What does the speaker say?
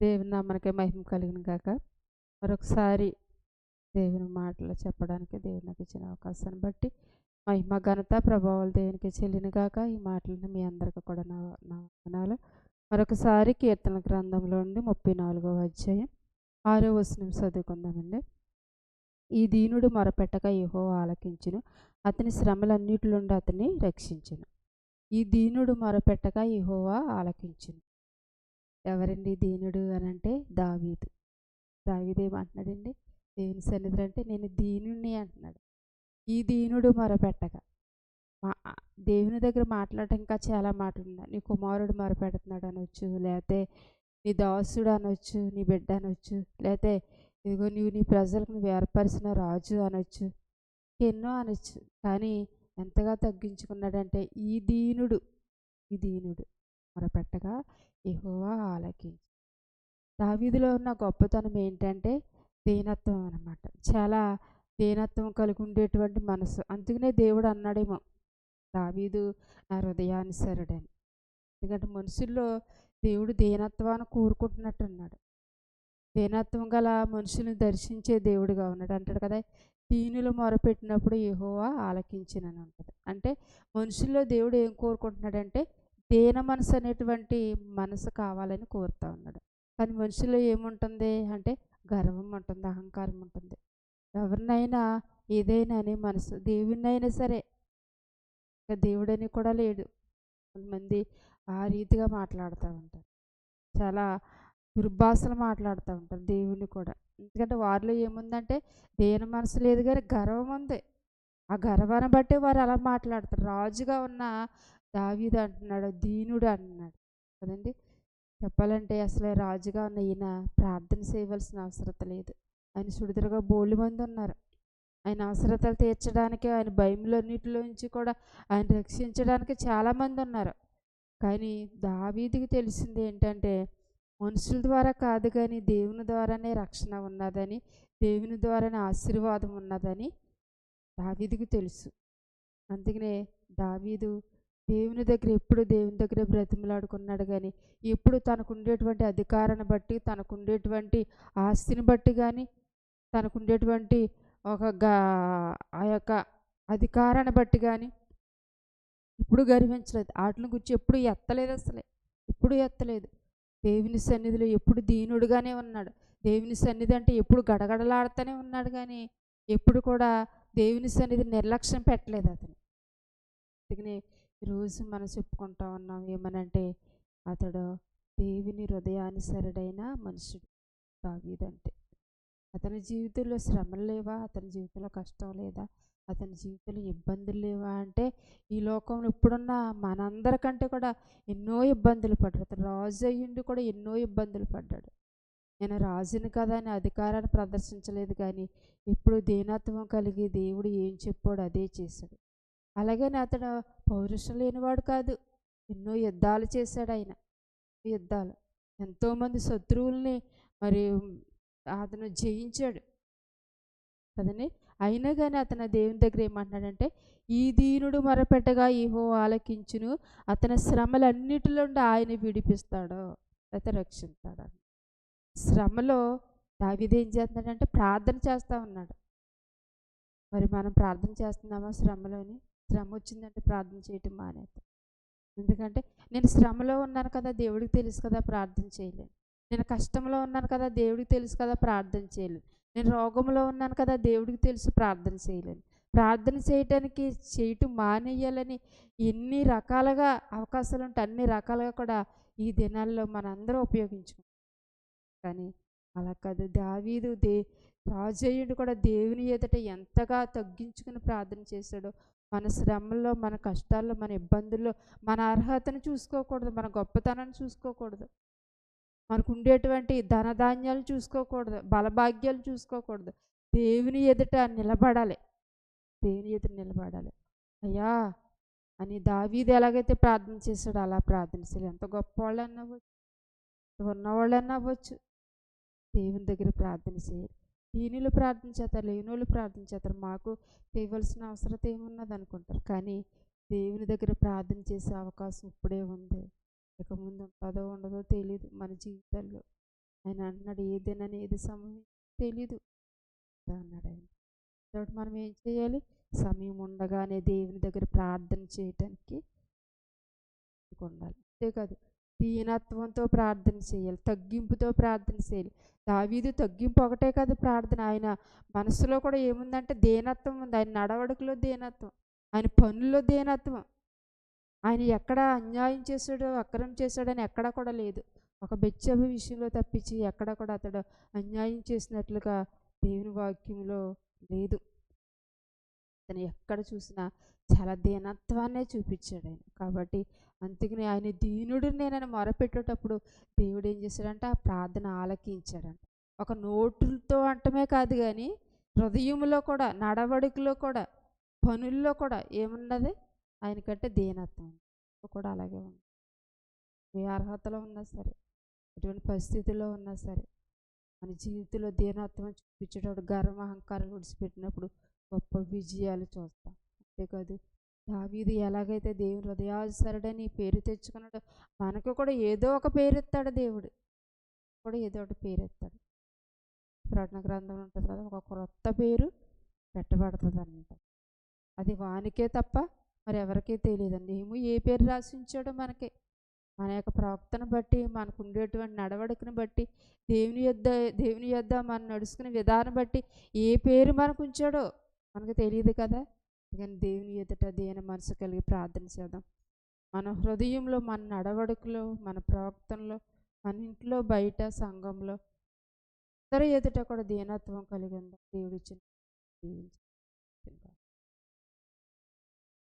దేవుని నామనకే మహిమ కలిగిన గాక మరొకసారి దేవుని మాటలు చెప్పడానికి దేవుడు నాకు ఇచ్చిన అవకాశాన్ని బట్టి మహిమ ఘనత ప్రభావాలు దేవునికి చెల్లిన గాక ఈ మాటలను మీ అందరికీ కూడా నా నా వందనాలు. మరొకసారి కీర్తన గ్రంథంలో నుండి ముప్పై నాలుగవ అధ్యాయం ఆరో వచనం చదువుకుందామండి. ఈ దీనుడు మొరపెట్టక యహో ఆలకించును అతని శ్రమలన్నిటిలోండి అతన్ని రక్షించును. ఈ దీనుడు మొరపెట్టక యెహోవా ఆలకించును. ఎవరండి దీనుడు అని అంటే దావీదు. దావీదు ఏమంటున్నాడండి దేవుని సన్నిధులు అంటే నేను దీనుణ్ణి అంటున్నాడు. ఈ దీనుడు మొరపెట్టక. మా దేవుని దగ్గర మాట్లాడటం ఇంకా చాలా మాటలు ఉన్నాయి నీ కుమారుడు మొరపెడుతున్నాడు అనొచ్చు లేకపోతే నీ దాసుడు అనొచ్చు నీ బిడ్డ అనొచ్చు లేకపోతే ఇదిగో నీవు నీ ప్రజలకు నువ్వు ఏర్పరిచిన రాజు అనొచ్చు ఎన్నో అనొచ్చు. కానీ ఎంతగా తగ్గించుకున్నాడంటే ఈ దీనుడు ఈ దీనుడు. మొరపెట్టగా ఎహోవా ఆలకించి. దావీదిలో ఉన్న గొప్పతనం ఏంటంటే దీనత్వం అనమాట చాలా దీనత్వం కలిగి ఉండేటువంటి మనసు. అందుకనే దేవుడు అన్నాడేమో దావీదు నా హృదయానుసరుడని ఎందుకంటే మనుషుల్లో దేవుడు దీనత్వాన్ని కోరుకుంటున్నట్టు ఉన్నాడు దీనత్వం గల మనుషుల్ని దర్శించే దేవుడిగా ఉన్నాడు. అంటాడు కదా దీనులు మొరపెట్టినప్పుడు ఏహోవా ఆలకించినని ఉంటుంది అంటే మనుషుల్లో దేవుడు ఏం కోరుకుంటున్నాడంటే దీన మనసు అనేటువంటి మనసు కావాలని కోరుతా ఉన్నాడు. కానీ మనుషుల్లో ఏముంటుంది? అంటే గర్వం ఉంటుంది అహంకారం ఉంటుంది. ఎవరినైనా ఏదైనా అనే మనసు దేవుడినైనా సరే. దేవుడని కూడా లేడు. కొంతమంది ఆ రీతిగా మాట్లాడుతూ ఉంటారు. చాలా దుర్భాషలు మాట్లాడుతూ ఉంటారు దేవుని కూడా. ఎందుకంటే వారిలో ఏముందంటే దేన మనసు లేదు కానీ గర్వం ఉంది. ఆ గర్వాన్ని బట్టే వారు అలా మాట్లాడతారు. రాజుగా ఉన్న దావీదు అంటున్నాడు దీనుడు అంటున్నాడు. కదండి? చెప్పాలంటే అసలు రాజుగా ఉన్న ఈయన ప్రార్థన చేయవలసిన అవసరత లేదు. ఆయన సుడిదరగా బోళ్ళు మంది ఉన్నారు. ఆయన అవసరతలు తీర్చడానికి ఆయన భయములన్నిటిలోంచి కూడా ఆయన రక్షించడానికి చాలామంది ఉన్నారు. కానీ దావీదికి తెలిసింది ఏంటంటే మనుషుల ద్వారా కాదు కానీ దేవుని ద్వారానే రక్షణ ఉన్నదని దేవుని ద్వారానే ఆశీర్వాదం ఉన్నదని దావీదికి తెలుసు. అందుకనే దావీదు దేవుని దగ్గర ఎప్పుడు దేవుని దగ్గర బ్రతిమలాడుకున్నాడు కానీ ఎప్పుడు తనకు ఉండేటువంటి అధికారాన్ని బట్టి తనకు ఉండేటువంటి ఆస్తిని బట్టి కానీ తనకు ఉండేటువంటి ఒక గా ఆ యొక్క అధికారాన్ని బట్టి కానీ ఇప్పుడు గర్వించలేదు. వాటిని గురించి ఎప్పుడు ఎత్తలేదు అసలే. ఎప్పుడు ఎత్తలేదు. దేవుని సన్నిధిలో ఎప్పుడు దీనుడుగానే ఉన్నాడు. దేవుని సన్నిధి అంటే ఎప్పుడు గడగడలాడుతూనే ఉన్నాడు కానీ ఎప్పుడు కూడా దేవుని సన్నిధి నిర్లక్ష్యం పెట్టలేదు అతను. అందుకని ఈరోజు మనం చెప్పుకుంటా ఉన్నాం ఏమనంటే అతడు దేవుని హృదయానుసరుడైన మనుషుడు దావీదంటే. అతని జీవితంలో శ్రమలు లేవా? అతని జీవితంలో కష్టం లేదా? అతని జీవితంలో ఇబ్బందులు లేవా? అంటే ఈ లోకంలో ఇప్పుడున్న మనందరికంటే కూడా ఎన్నో ఇబ్బందులు పడ్డాడు. అతను రాజు అయ్యుండి కూడా ఎన్నో ఇబ్బందులు పడ్డాడు. నేను రాజుని కదా అని అధికారాన్ని ప్రదర్శించలేదు కానీ ఇప్పుడు దీనత్వం కలిగి దేవుడు ఏం చెప్పాడు అదే చేశాడు. అలాగని అతడు పౌరుషం లేనివాడు కాదు. ఎన్నో యుద్ధాలు చేశాడు ఆయన. యుద్ధాలు. ఎంతోమంది శత్రువుల్ని మరి అతను జయించాడు. కదండి? అయినా కానీ అతను దేవుని దగ్గర ఏమంటున్నాడంటే ఈ దీనుడు మొరపెట్టగా ఈహో ఆలకించును. అతని శ్రమలన్నిటిలో ఆయన విడిపిస్తాడో. లేకపోతే రక్షిస్తాడు శ్రమలో దావిదేం చేస్తున్నాడంటే ప్రార్థన చేస్తూ ఉన్నాడు. మరి మనం ప్రార్థన చేస్తున్నామా శ్రమలోని? శ్రమ వచ్చిందంటే ప్రార్థన చేయటం మానేత ఎందుకంటే నేను శ్రమలో ఉన్నాను కదా దేవుడికి తెలుసు కదా ప్రార్థన చేయలేను. నేను కష్టంలో ఉన్నాను కదా దేవుడికి తెలుసు కదా ప్రార్థన చేయలేను. నేను రోగంలో ఉన్నాను కదా దేవుడికి తెలుసు ప్రార్థన చేయలేను. ప్రార్థన చేయటానికి చేయటం మానేయాలని ఎన్ని రకాలుగా అవకాశాలు ఉంటే అన్ని రకాలుగా కూడా ఈ దినాల్లో మనందరం ఉపయోగించుకుంటాం. కానీ అలా కాదు. దావీదు దే రాజయ్యుడు కూడా దేవుని ఎదుట ఎంతగా తగ్గించుకుని ప్రార్థన చేశాడో మన శ్రమల్లో మన కష్టాల్లో మన ఇబ్బందుల్లో మన అర్హతను చూసుకోకూడదు మన గొప్పతనాన్ని చూసుకోకూడదు. మనకు ఉండేటువంటి ధనధాన్యాలు చూసుకోకూడదు బలభాగ్యాలు చూసుకోకూడదు. దేవుని ఎదుట నిలబడాలి. దేవుని ఎదుట నిలబడాలి. అయ్యా! అని దావీది ఎలాగైతే ప్రార్థన చేశాడో అలా ప్రార్థన చేయాలి. ఎంత గొప్పవాళ్ళు అన్నవచ్చు ఉన్నవాళ్ళు అన్నవచ్చు దేవుని దగ్గర ప్రార్థన చేయాలి. ఈనులు ప్రార్థన చేస్తారు లేనోళ్ళు ప్రార్థన చేస్తారు మాకు చేయవలసిన అవసరం ఏమున్నది అనుకుంటారు కానీ దేవుని దగ్గర ప్రార్థన చేసే అవకాశం ఇప్పుడే ఉంది. ఇక ముందు ఉంటుందో ఉండదో తెలియదు మన జీవితాల్లో. ఆయన అన్నాడు ఏదైనా ఏది సమయం తెలీదు అన్నాడు ఆయన. కాబట్టి మనం ఏం చేయాలి? సమయం ఉండగానే దేవుని దగ్గర ప్రార్థన చేయటానికి ఉండాలి. అంతేకాదు దీనత్వంతో ప్రార్థన చేయాలి తగ్గింపుతో ప్రార్థన చేయాలి. దావీదు తగ్గింపు ఒకటే కాదు ప్రార్థన. ఆయన మనసులో కూడా ఏముందంటే దేనత్వం ఉంది. ఆయన నడవడికలో దేనత్వం ఆయన పనుల్లో దేనత్వం. ఆయన ఎక్కడ అన్యాయం చేశాడో అక్రమం చేశాడని ఎక్కడా కూడా లేదు. ఒక బెచ్చబ విషయంలో తప్పించి ఎక్కడ కూడా అతడు అన్యాయం చేసినట్లుగా దేవుని వాక్యంలో లేదు. అతను ఎక్కడ చూసినా చాలా దీనత్వాన్నే చూపించాడు ఆయన. కాబట్టి అందుకని ఆయన దీనుడు నేనని మొరపెట్టేటప్పుడు దేవుడు ఏం చేశాడంటే? ఆ ప్రార్థన ఆలకించాడంట. ఒక నోటులతో అంటమే కాదు కానీ హృదయంలో కూడా నడవడికలో కూడా పనుల్లో కూడా ఏమున్నది? ఆయనకంటే దీనత్వం. కూడా అలాగే ఉంది ఏ అర్హతలో ఉన్నా సరే ఎటువంటి పరిస్థితుల్లో ఉన్నా సరే మన జీవితంలో దీనత్వం చూపించేటప్పుడు గర్వ అహంకారం విడిచిపెట్టినప్పుడు గొప్ప విజయాలు చూస్తాం. అంతేకాదు దావీది ఎలాగైతే దేవుని హృదయాసరుడని పేరు తెచ్చుకున్నాడు మనకు కూడా ఏదో ఒక పేరు ఎత్తాడు దేవుడు. కూడా ఏదో ఒకటి పేరు ఎత్తాడు ప్రకటన గ్రంథం ఉంటుంది కదా ఒక క్రొత్త పేరు పెట్టబడుతుంది అనమాట అది వానికే తప్ప మరి ఎవరికీ తెలియదండి. ఏమో ఏ పేరు రాసి ఉంచాడో మనకి. మన యొక్క ప్రవక్తను బట్టి మనకు ఉండేటువంటి నడవడికను బట్టి దేవుని యొద్ద దేవుని యొద్ద మనం నడుచుకునే విధానం బట్టి ఏ పేరు మనకు ఉంచాడో మనకు తెలియదు కదా. కానీ దేవుని ఎదుట దేని మనసు కలిగి ప్రార్థన చేద్దాం. మన హృదయంలో మన నడవడుకలో మన ప్రవక్తనలో మన ఇంట్లో బయట సంఘంలో ఇతర ఎదుట కూడా దీనత్వం కలిగి ఉందా. దేవుడి